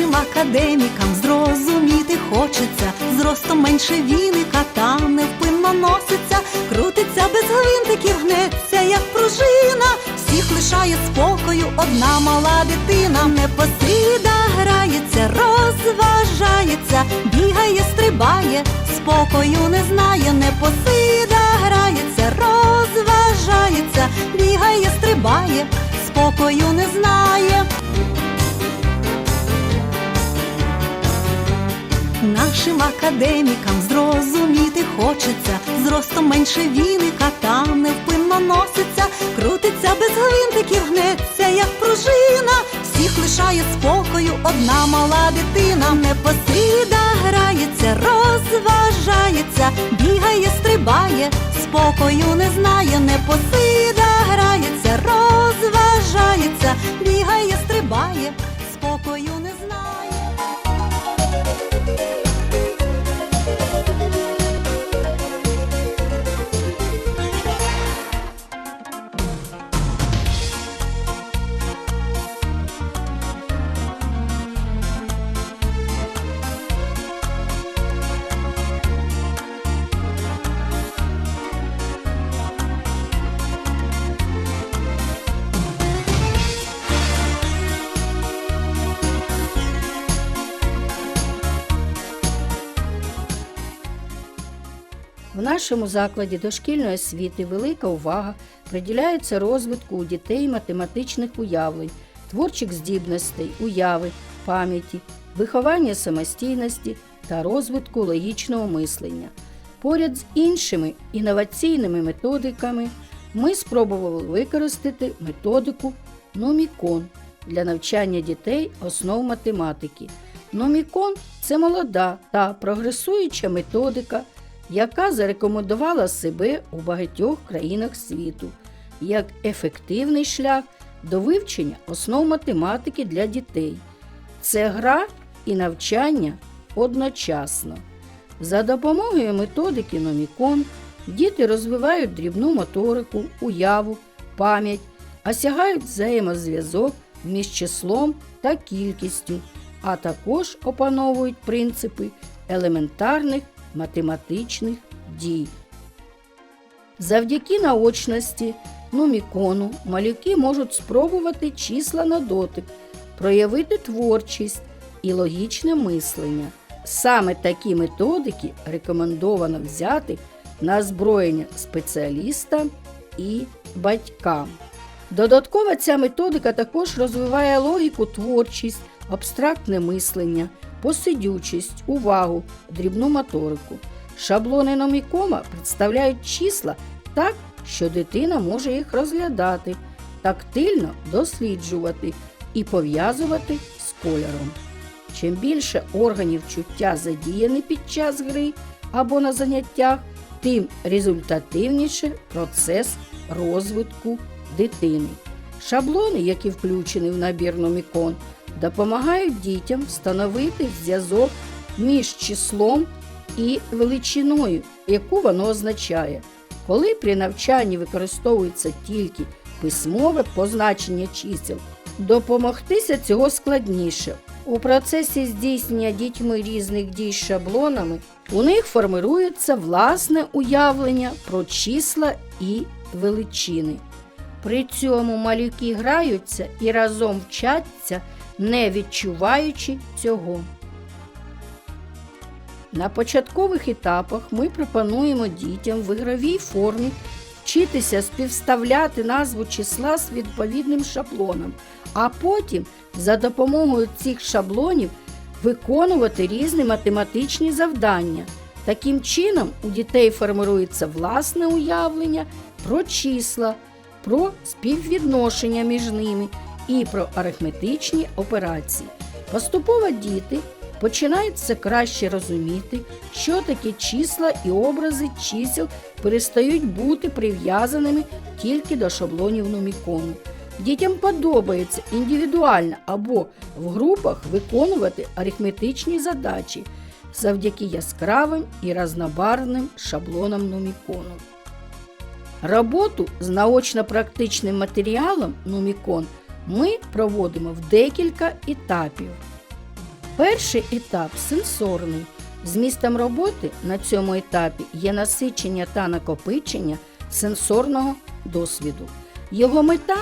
Нашим академікам зрозуміти хочеться, зростом менше віника, та невпинно носиться, крутиться без гвинтиків, гнеться, як пружина, всіх лишає спокою одна мала дитина, непосида грається, розважається, бігає, стрибає, спокою не знає, непосида грається, академікам зрозуміти хочеться, зростом менше віника, та невпинно носиться, крутиться без гвинтиків, гнеться, як пружина, всіх лишає спокою одна мала дитина, непосида грається, розважається, бігає, стрибає, спокою не знає, непосида В нашому закладі дошкільної освіти велика увага приділяється розвитку у дітей математичних уявлень, творчих здібностей, уяви, пам'яті, виховання самостійності та розвитку логічного мислення. Поряд з іншими інноваційними методиками ми спробували використати методику Номікон для навчання дітей основ математики. Номікон це молода та прогресуюча методика, яка зарекомендувала себе у багатьох країнах світу як ефективний шлях до вивчення основ математики для дітей. Це гра і навчання одночасно. За допомогою методики Номікон діти розвивають дрібну моторику, уяву, пам'ять, осягають взаємозв'язок між числом та кількістю, а також опановують принципи елементарних математичних дій. Завдяки наочності нумікону малюки можуть спробувати числа на дотик, проявити творчість і логічне мислення. Саме такі методики рекомендовано взяти на озброєння спеціалістам і батькам. Додатково ця методика також розвиває логіку, творчість, абстрактне мислення, посидючість, увагу, дрібну моторику. Шаблони номікома представляють числа так, що дитина може їх розглядати, тактильно досліджувати і пов'язувати з кольором. Чим більше органів чуття задіяні під час гри або на заняттях, тим результативніше процес розвитку дитини. Шаблони, які включені в набір Номікон, допомагають дітям встановити зв'язок між числом і величиною, яку воно означає. Коли при навчанні використовується тільки письмове позначення чисел, допомогтися цього складніше. У процесі здійснення дітьми різних дій шаблонами у них формирується власне уявлення про числа і величини. При цьому малюки граються і разом вчаться, не відчуваючи цього. На початкових етапах ми пропонуємо дітям в ігровій формі вчитися співставляти назву числа з відповідним шаблоном, а потім за допомогою цих шаблонів виконувати різні математичні завдання. Таким чином, у дітей формирується власне уявлення про числа, про співвідношення між ними і про арифметичні операції. Поступово діти починають все краще розуміти, що таке числа і образи чисел перестають бути прив'язаними тільки до шаблонів номікону. Дітям подобається індивідуально або в групах виконувати арифметичні задачі завдяки яскравим і разнобарвним шаблонам номікону. Роботу з наочно-практичним матеріалом Нумікон ми проводимо в декілька етапів. Перший етап сенсорний. Змістом роботи на цьому етапі є насичення та накопичення сенсорного досвіду. Його мета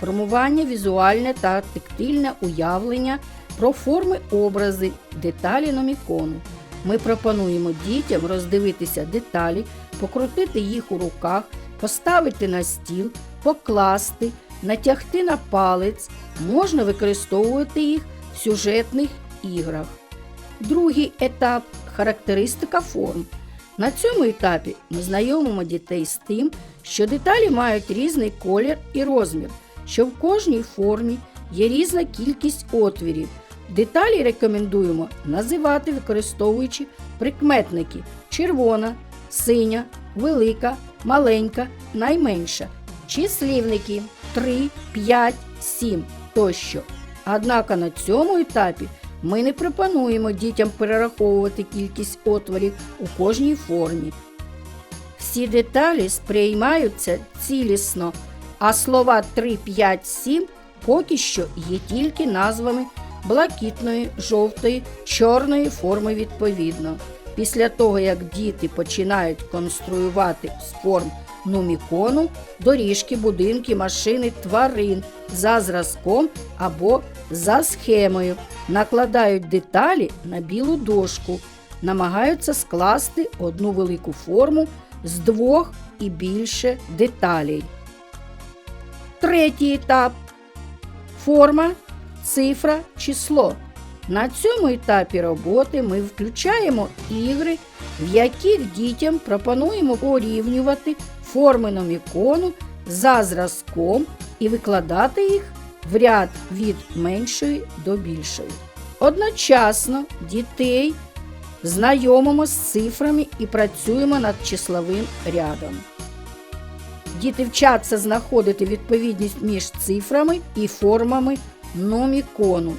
формування візуальне та тактильне уявлення про форми образи, деталі номікону. Ми пропонуємо дітям роздивитися деталі, покрутити їх у руках, поставити на стіл, покласти, натягти на палець. Можна використовувати їх в сюжетних іграх. Другий етап характеристика форм. На цьому етапі ми знайомимо дітей з тим, що деталі мають різний колір і розмір, що в кожній формі є різна кількість отвірів. Деталі рекомендуємо називати, використовуючи прикметники червона, синя, велика, маленька, найменша, числівники 3, 5, 7 тощо. Однак на цьому етапі ми не пропонуємо дітям перераховувати кількість отворів у кожній формі. Всі деталі сприймаються цілісно, а слова 3, 5, 7 поки що є тільки назвами блакитної, жовтої, чорної форми відповідно. Після того, як діти починають конструювати з форм нумікону доріжки, будинки, машини, тварин за зразком або за схемою, накладають деталі на білу дошку, намагаються скласти одну велику форму з двох і більше деталей. Третій етап форма, цифра, число. На цьому етапі роботи ми включаємо ігри, в яких дітям пропонуємо порівнювати форми номікону за зразком і викладати їх в ряд від меншої до більшої. Одночасно дітей знайомимо з цифрами і працюємо над числовим рядом. Діти вчаться знаходити відповідність між цифрами і формами номікону,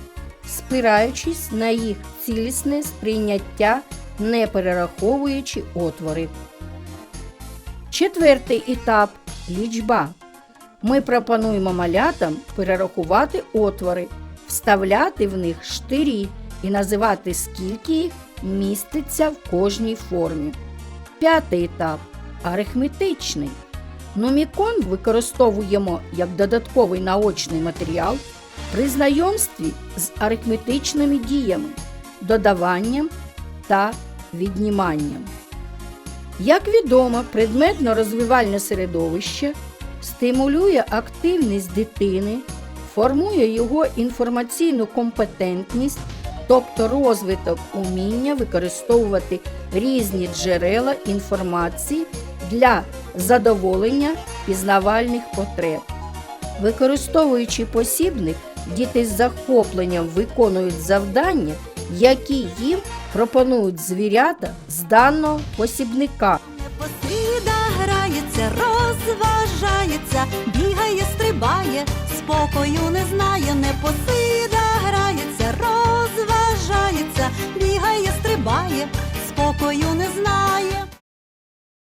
спираючись на їх цілісне сприйняття, не перераховуючи отвори. Четвертий етап лічба. Ми пропонуємо малятам перерахувати отвори, вставляти в них штирі і називати, скільки їх міститься в кожній формі. П'ятий етап арифметичний. Нумікон використовуємо як додатковий наочний матеріал при знайомстві з арифметичними діями, додаванням та відніманням. Як відомо, предметно-розвивальне середовище стимулює активність дитини, формує його інформаційну компетентність, тобто розвиток уміння використовувати різні джерела інформації для задоволення пізнавальних потреб. Використовуючи посібник, діти з захопленням виконують завдання, які їм пропонують звірята з даного посібника. Непосвіда грається, розважається, бігає, стрибає, спокою не знає, непосида грається, розважається, бігає, стрибає, спокою не знає.